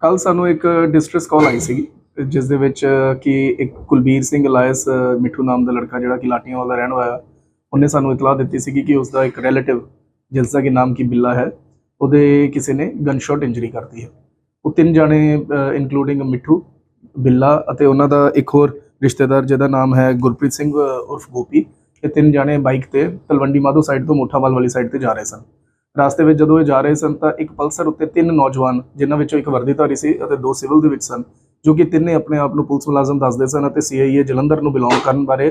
ਕੱਲ ਸਾਨੂੰ ਇੱਕ ਡਿਸਟ੍ਰੈਸ ਕਾਲ ਆਈ ਸੀ ਜਿਸ ਦੇ ਵਿੱਚ ਕਿ ਇੱਕ ਕੁਲਬੀਰ ਸਿੰਘ ਲਾਇਸ ਮਿੱਠੂ ਨਾਮ ਦਾ ਲੜਕਾ ਜਿਹੜਾ ਕਿ ਲਾਟੀਆਂ ਵਾਲਾ ਰਹਿਣ ਵਾਲਾ, ਉਹਨੇ ਸਾਨੂੰ ਇਤਲਾਹ ਦਿੱਤੀ ਸੀ ਕਿ ਉਸ ਦਾ ਇੱਕ ਰਿਲੇਟਿਵ ਜਿਸ ਦਾ ਕਿ ਨਾਮ ਕੀ ਬਿੱਲਾ ਹੈ, ਉਹਦੇ ਕਿਸੇ ਨੇ ਗਨਸ਼ਾਟ ਇੰਜਰੀ ਕਰਤੀ ਹੈ। ਉਹ ਤਿੰਨ ਜਾਣੇ ਇਨਕਲੂਡਿੰਗ ਮਿੱਠੂ, ਬਿੱਲਾ ਅਤੇ ਉਹਨਾਂ ਦਾ ਇੱਕ ਹੋਰ ਰਿਸ਼ਤੇਦਾਰ ਜਿਹਦਾ ਨਾਮ ਹੈ ਗੁਰਪ੍ਰੀਤ ਸਿੰਘ ਉਰਫ ਗੋਪੀ, ਇਹ ਤਿੰਨ ਜਾਣੇ ਬਾਈਕ ਤੇ ਤਲਵੰਡੀ ਮਾਧੋ ਸਾਈਡ ਤੋਂ ਮੋਠਾਵਾਲ ਵਾਲੀ ਸਾਈਡ ਤੇ ਜਾ ਰਹੇ ਸਨ। ਰਸਤੇ ਵਿੱਚ ਜਦੋਂ ਇਹ ਜਾ ਰਹੇ ਸਨ ਤਾਂ ਇੱਕ ਪਲਸਰ ਉੱਤੇ ਤਿੰਨ ਨੌਜਵਾਨ, ਜਿਨ੍ਹਾਂ ਵਿੱਚੋਂ ਇੱਕ ਵਰਦੀਧਾਰੀ ਸੀ ਅਤੇ ਦੋ ਸਿਵਲ ਦੇ ਵਿੱਚ ਸਨ, ਜੋ ਕਿ ਤਿੰਨੇ ਆਪਣੇ ਆਪ ਨੂੰ ਪੁਲਿਸ ਮੁਲਾਜ਼ਮ ਦੱਸਦੇ ਸਨ ਅਤੇ ਸੀਆਈਏ ਜਲੰਧਰ ਨੂੰ ਬਿਲੋਂਗ ਕਰਨ ਬਾਰੇ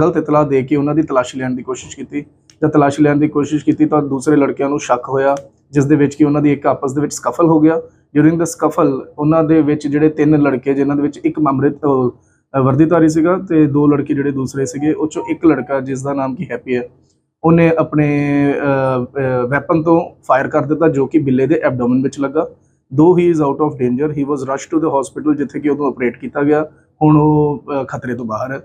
ਗਲਤ ਇਤਲਾਹ ਦੇ ਕੇ ਉਹਨਾਂ ਦੀ ਤਲਾਸ਼ੀ ਲੈਣ ਦੀ ਕੋਸ਼ਿਸ਼ ਕੀਤੀ। ਜਦ ਤਲਾਸ਼ੀ ਲੈਣ ਦੀ ਕੋਸ਼ਿਸ਼ ਕੀਤੀ ਤਾਂ ਦੂਸਰੇ ਲੜਕਿਆਂ ਨੂੰ ਸ਼ੱਕ ਹੋਇਆ, ਜਿਸ ਦੇ ਵਿੱਚ ਕਿ ਉਹਨਾਂ ਦੀ ਇੱਕ ਆਪਸ ਦੇ ਵਿੱਚ ਸਕਫਲ ਹੋ ਗਿਆ। ਡਿਊਰਿੰਗ ਦ ਸਕਫਲ ਉਹਨਾਂ ਦੇ ਵਿੱਚ ਜਿਹੜੇ ਤਿੰਨ ਲੜਕੇ, ਜਿਨ੍ਹਾਂ ਦੇ ਵਿੱਚ ਇੱਕ ਮਮਰਿਤ ਵਰਦੀਧਾਰੀ ਸੀਗਾ ਤੇ ਦੋ ਲੜਕੇ ਜਿਹੜੇ ਦੂਸਰੇ ਸੀਗੇ, ਉਹ ਚੋਂ ਇੱਕ ਲੜਕਾ, ਜਿਸ ਦਾ ਨਾਮ ਕੀ ਹੈਪੀ ਹੈ ਉਹਨੇ ਆਪਣੇ ਵੈਪਨ ਤੋਂ ਫਾਇਰ ਕਰ ਦਿੱਤਾ, ਜੋ ਕਿ ਬਿੱਲੇ ਦੇ ਐਬਡੋਮਨ ਵਿੱਚ ਲੱਗਾ। Though he is out of danger he was rush to the hospital ਜਿੱਥੇ ਕਿ ਉਹਨੂੰ ਆਪਰੇਟ ਕੀਤਾ ਗਿਆ। ਹੁਣ ਉਹ ਖਤਰੇ ਤੋਂ ਬਾਹਰ ਹੈ।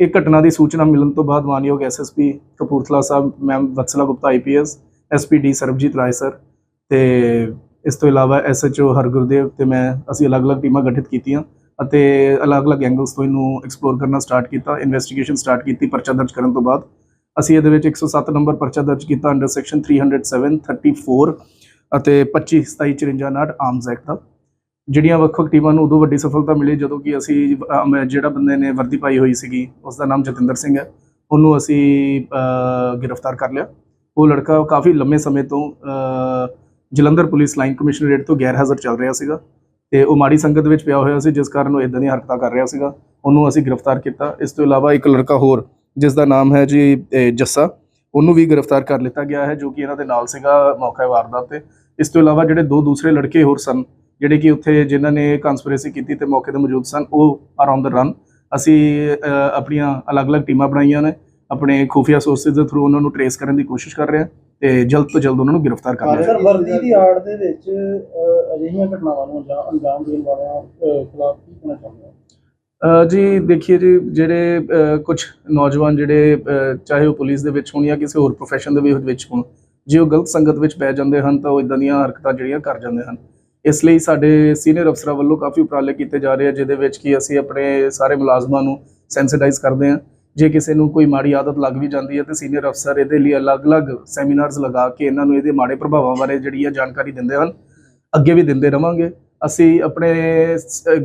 ਇਹ ਘਟਨਾ ਦੀ ਸੂਚਨਾ ਮਿਲਣ ਤੋਂ ਬਾਅਦ ਮਾਨਯੋਗ SSP Kapurthala Sahib ma'am Vatsala Gupta IPS SPD Sarabjit Rai sir ਤੇ ਇਸ ਤੋਂ ਇਲਾਵਾ ਐਸਐਚਓ ਹਰਗੁਰਦੇਵ ਤੇ ਮੈਂ, ਅਸੀਂ ਅਲੱਗ-ਅਲੱਗ ਟੀਮਾਂ ਗਠਿਤ ਕੀਤੀਆਂ। ਅਤੇ ਅਲੱਗ-ਅਲੱਗ ਐਂਗਲਸ ਤੋਂ ਇਹਨੂੰ ਐਕਸਪਲੋਰ ਕਰਨਾ ਸਟਾਰਟ ਕੀਤਾ ਇਨਵੈਸਟੀਗੇਸ਼ਨ ਸਟਾਰਟ ਕੀਤੀ ਪਰਚਾ ਦਰਜ ਕਰਨ ਤੋਂ ਬਾਅਦ। ਅਸੀਂ ਇਹਦੇ ਵਿੱਚ 107 ਨੰਬਰ ਪਰਚਾ ਦਰਜ ਕੀਤਾ ਅੰਡਰ ਸੈਕਸ਼ਨ 307 34 ਅਤੇ 25 27 54 ਨਾਟ ਆਰਮਸ ਐਕਟ ਦਾ। ਜਿਹੜੀਆਂ ਵੱਖ-ਵੱਖ ਟੀਮਾਂ ਨੂੰ ਉਦੋਂ ਵੱਡੀ ਸਫਲਤਾ ਮਿਲੀ ਜਦੋਂ ਕਿ ਅਸੀਂ ਜਿਹੜਾ ਬੰਦੇ ਨੇ ਵਰਦੀ ਪਾਈ ਹੋਈ ਸੀਗੀ ਉਸ ਦਾ ਨਾਮ ਜਤਿੰਦਰ ਸਿੰਘ ਹੈ। ਉਹਨੂੰ ਅਸੀਂ ਗ੍ਰਿਫਤਾਰ ਕਰ ਲਿਆ। ਉਹ ਲੜਕਾ ਕਾਫੀ ਲੰਮੇ ਸਮੇਂ ਤੋਂ ਜਲੰਧਰ ਪੁਲਿਸ ਲਾਈਨ ਕਮਿਸ਼ਨਰੇਟ ਤੋਂ ਗੈਰ ਹਾਜ਼ਰ ਚੱਲ ਰਿਹਾ ਸੀਗਾ। ਤੇ ਉਹ ਮਾੜੀ ਸੰਗਤ ਵਿੱਚ ਪਿਆ ਹੋਇਆ ਸੀ, ਜਿਸ ਕਾਰਨ ਉਹ ਇਦਾਂ ਦੀਆਂ ਹਰਕਤਾਂ ਕਰ ਰਿਹਾ ਸੀਗਾ। ਉਹਨੂੰ ਅਸੀਂ ਗ੍ਰਿਫਤਾਰ ਕੀਤਾ। ਇਸ ਤੋਂ ਇਲਾਵਾ ਇੱਕ ਲੜਕਾ ਹੋਰ, ਜਿਸ ਦਾ ਨਾਮ ਹੈ ਜੀ ਜੱਸਾ, ਉਹਨੂੰ ਵੀ ਗ੍ਰਿਫਤਾਰ ਕਰ ਲਿੱਤਾ ਗਿਆ ਹੈ, ਜੋ ਕਿ ਇਹਨਾਂ ਦੇ ਨਾਲ ਸੀਗਾ ਮੌਕੇ ਵਾਰਦਾਤ ਤੇ। ਇਸ ਤੋਂ ਇਲਾਵਾ ਜਿਹੜੇ ਦੋ ਦੂਸਰੇ ਲੜਕੇ ਹੋਰ ਸਨ, ਜਿਹੜੇ ਕਿ ਉੱਥੇ ਜਿਨ੍ਹਾਂ ਨੇ ਕਨਸਪੀਰੇਸੀ ਕੀਤੀ ਤੇ ਮੌਕੇ ਤੇ ਮੌਜੂਦ ਸਨ, ਉਹ ਆਰ ਔਨ ਦ ਰਨ ਅਸੀਂ ਆਪਣੀਆਂ ਅਲੱਗ-ਅਲੱਗ ਟੀਮਾਂ ਬਣਾਈਆਂ ਨੇ। ਆਪਣੇ ਖੁਫੀਆ ਸੋਰਸਸ ਦੇ ਥਰੂ ਉਹਨਾਂ ਨੂੰ ਟਰੇਸ ਕਰਨ ਦੀ ਕੋਸ਼ਿਸ਼ ਕਰ ਰਹੇ ਹਾਂ। ਤੇ ਜਲਦ ਤੋਂ ਜਲਦ ਉਹਨਾਂ ਨੂੰ ਗ੍ਰਿਫਤਾਰ ਕਰ ਲਿਆ ਸਰ ਵਰਦੀ ਦੀ ਆੜ ਦੇ ਵਿੱਚ ਅਜਿਹੀਆਂ ਘਟਨਾਵਾਂ ਨੂੰ ਅੰਜਾ- ਅੰਜਾਮ ਦੇਣ ਵਾਲਿਆਂ ਖਿਲਾਫ ਕੀ ਕਹਿਣਾ ਚਾਹੁੰਦੇ ਹੋ? ਅ, ਜੀ ਦੇਖੀਏ ਜੀ ਜਿਹੜੇ ਕੁਝ ਨੌਜਵਾਨ ਜਿਹੜੇ ਅ, ਚਾਹੇ ਉਹ ਪੁਲਿਸ ਦੇ ਵਿੱਚ ਹੋਣ ਜਾਂ ਕਿਸੇ ਹੋਰ profession ਦੇ ਵੀ ਵਿੱਚ ਹੋਣ ਜੇ ਉਹ ਗਲਤ ਸੰਗਤ ਵਿੱਚ ਪੈ ਜਾਂਦੇ ਹਨ ਤਾਂ ਉਹ ਇਦਾਂ ਦੀਆਂ ਹਰਕਤਾਂ ਜਿਹੜੀਆਂ ਕਰ ਜਾਂਦੇ ਹਨ। ਇਸ ਲਈ ਸਾਡੇ ਸੀਨੀਅਰ ਅਫਸਰਾਂ ਵੱਲੋਂ ਕਾਫੀ ਉਪਰਾਲੇ ਕੀਤੇ ਜਾ ਰਹੇ ਆ ਜਿਹਦੇ ਵਿੱਚ ਕਿ ਅਸੀਂ ਆਪਣੇ ਸਾਰੇ ਮੁਲਾਜ਼ਮਾਂ ਨੂੰ ਸੈਂਸਿਟਾਈਜ਼ ਕਰਦੇ ਹਾਂ। ਜੇ ਕਿਸੇ ਨੂੰ ਕੋਈ ਮਾੜੀ ਆਦਤ ਲੱਗ ਵੀ ਜਾਂਦੀ ਹੈ ਤੇ ਸੀਨੀਅਰ ਅਫਸਰ ਇਹਦੇ ਲਈ ਅਲੱਗ-ਅਲੱਗ ਸੈਮੀਨਾਰਸ ਲਗਾ ਕੇ ਇਹਨਾਂ ਨੂੰ ਇਹਦੇ ਮਾੜੇ ਪ੍ਰਭਾਵਾਂ ਬਾਰੇ ਜਿਹੜੀ ਹੈ ਜਾਣਕਾਰੀ ਦਿੰਦੇ ਹਨ। ਅੱਗੇ ਵੀ ਦਿੰਦੇ ਰਵਾਂਗੇ। ਅਸੀਂ ਆਪਣੇ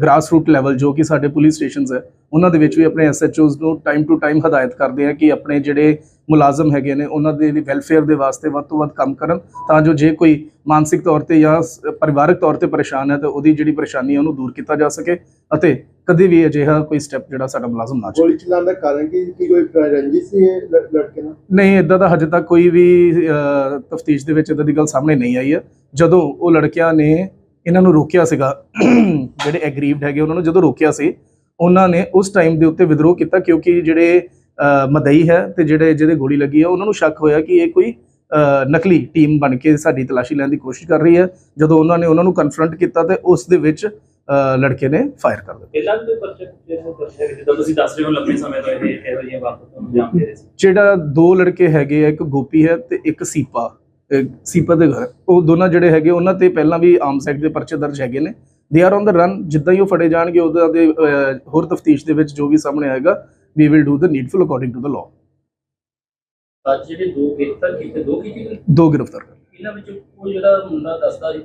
ਗ੍ਰਾਸ ਰੂਟ ਲੈਵਲ ਜੋ ਕਿ ਸਾਡੇ ਪੁਲਿਸ ਸਟੇਸ਼ਨਸ ਹੈ, ਉਹਨਾਂ ਦੇ ਵਿੱਚ ਵੀ ਆਪਣੇ ਐਸਐਚਓਜ਼ ਨੂੰ ਟਾਈਮ ਟੂ ਟਾਈਮ ਹਦਾਇਤ ਕਰਦੇ ਆ ਕਿ ਆਪਣੇ ਜਿਹੜੇ ਮੁਲਾਜ਼ਮ ਹੈਗੇ ਨੇ ਉਹਨਾਂ ਦੇ ਵੈਲਫੇਅਰ ਦੇ ਵਾਸਤੇ ਵੱਧ ਤੋਂ ਵੱਧ ਕੰਮ ਕਰਨ ਤਾਂ ਜੋ ਜੇ ਕੋਈ ਮਾਨਸਿਕ ਤੌਰ ਤੇ ਜਾਂ ਪਰਿਵਾਰਕ ਤੌਰ ਤੇ ਪਰੇਸ਼ਾਨ ਹੈ ਤਾਂ ਉਹਦੀ ਜਿਹੜੀ ਪਰੇਸ਼ਾਨੀ ਹੈ ਉਹਨੂੰ ਦੂਰ ਕੀਤਾ ਜਾ ਸਕੇ ਅਤੇ ਕਦੇ ਵੀ ਅਜਿਹਾ ਕੋਈ ਸਟੈਪ ਜਿਹੜਾ ਸਾਡਾ ਮੁਲਾਜ਼ਮ ਨਾ ਚੁੱਕੇ। ਗੋਲੀ ਚਲਾਉਣ ਦਾ ਕਾਰਨ ਕੀ ਕੀ ਕੋਈ ਰੰਜਿਸ਼ ਸੀ ਇਹ ਲੜਕੇ ਨਾਲ? ਨਹੀਂ ਇਦਾਂ ਦਾ ਹਜੇ ਤੱਕ ਕੋਈ ਵੀ ਤਫਤੀਸ਼ ਦੇ ਵਿੱਚ ਇਦਾਂ ਦੀ ਗੱਲ ਸਾਹਮਣੇ ਨਹੀਂ ਆਈ ਹੈ। ਜਦੋਂ ਉਹ ਲੜਕਿਆਂ ਨੇ ਇਹਨਾਂ ਨੂੰ ਰੋਕਿਆ ਸੀਗਾ ਜਿਹੜੇ ਐਗਰੀਵਡ ਹੈਗੇ ਉਹਨਾਂ ਨੂੰ ਜਦੋਂ ਰੋਕਿਆ ਸੀ ਉਹਨਾਂ ਨੇ ਉਸ ਟਾਈਮ ਦੇ ਉੱਤੇ ਵਿਦਰੋਹ ਕੀਤਾ ਕਿਉਂਕਿ ਜਿਹੜੇ ਮਦਈ ਹੈ ਤੇ ਜਿਹੜੇ ਜਿਹਦੇ ਗੋਲੀ ਲੱਗੀ ਹੈ ਉਹਨਾਂ ਨੂੰ ਸ਼ੱਕ ਹੋਇਆ ਕਿ ਇਹ ਕੋਈ ਨਕਲੀ ਟੀਮ ਬਣ ਕੇ ਸਾਡੀ ਤਲਾਸ਼ੀ ਲੈਣ ਦੀ ਕੋਸ਼ਿਸ਼ ਕਰ ਰਹੀ ਹੈ। ਜਦੋਂ ਉਹਨਾਂ ਨੇ ਉਹਨਾਂ ਨੂੰ ਕਨਫਰੰਟ ਕੀਤਾ ਤੇ ਉਸ ਦੇ ਵਿੱਚ ਲੜਕੇ ਨੇ ਫਾਇਰ ਕਰ ਦਿੱਤਾ। ਪਹਿਲਾਂ ਕੋਈ ਪਰਚੇ ਜਿੱਦਾਂ ਤੁਸੀਂ ਦੱਸ ਰਹੇ ਹੋ ਲੰਬੇ ਸਮੇਂ ਤੋਂ ਇਹ ਇਹੋ ਜਿਹੀਆਂ ਵਾਰਦਾਤਾਂ ਨੂੰ ਅੰਜਾਮ ਦੇ ਰਹੇ ਸੀ। ਜਿਹੜਾ ਦੋ ਲੜਕੇ ਹੈਗੇ ਆ ਇੱਕ ਗੋਪੀ ਹੈ ਤੇ ਇੱਕ ਸੀਪਾ ਸੀਪਾ ਦੇ ਘਰ। ਉਹ ਦੋਨਾਂ ਜਿਹੜੇ ਹੈਗੇ ਉਹਨਾਂ ਤੇ ਪਹਿਲਾਂ ਵੀ ਆਰਮਸ ਐਕਟ ਦੇ ਪਰਚੇ ਦਰਜ ਹੈਗੇ ਨੇ। They are on the run ਜਿੱਦਾਂ ਹੀ ਉਹ ਫੜੇ ਜਾਣਗੇ ਉਹਦਾ ਦੇ ਹੋਰ ਤਫਤੀਸ਼ ਦੇ ਵਿੱਚ ਜੋ ਵੀ ਸਾਹਮਣੇ ਆਏਗਾ we will do the needful according to the law ਅੱਜ ਜਿਹੜੇ ਦੋ ਗ੍ਰਿਫਤਾਰ ਕੀਤੇ ਦੋ ਕੀਤੇ ਗਏ ਦੋ ਗ੍ਰਿਫਤਾਰ ਕਰ ਲਏ। ਇਹਨਾਂ ਵਿੱਚ ਉਹ ਜਿਹੜਾ ਮੁੰਡਾ ਦੱਸਦਾ ਜੀ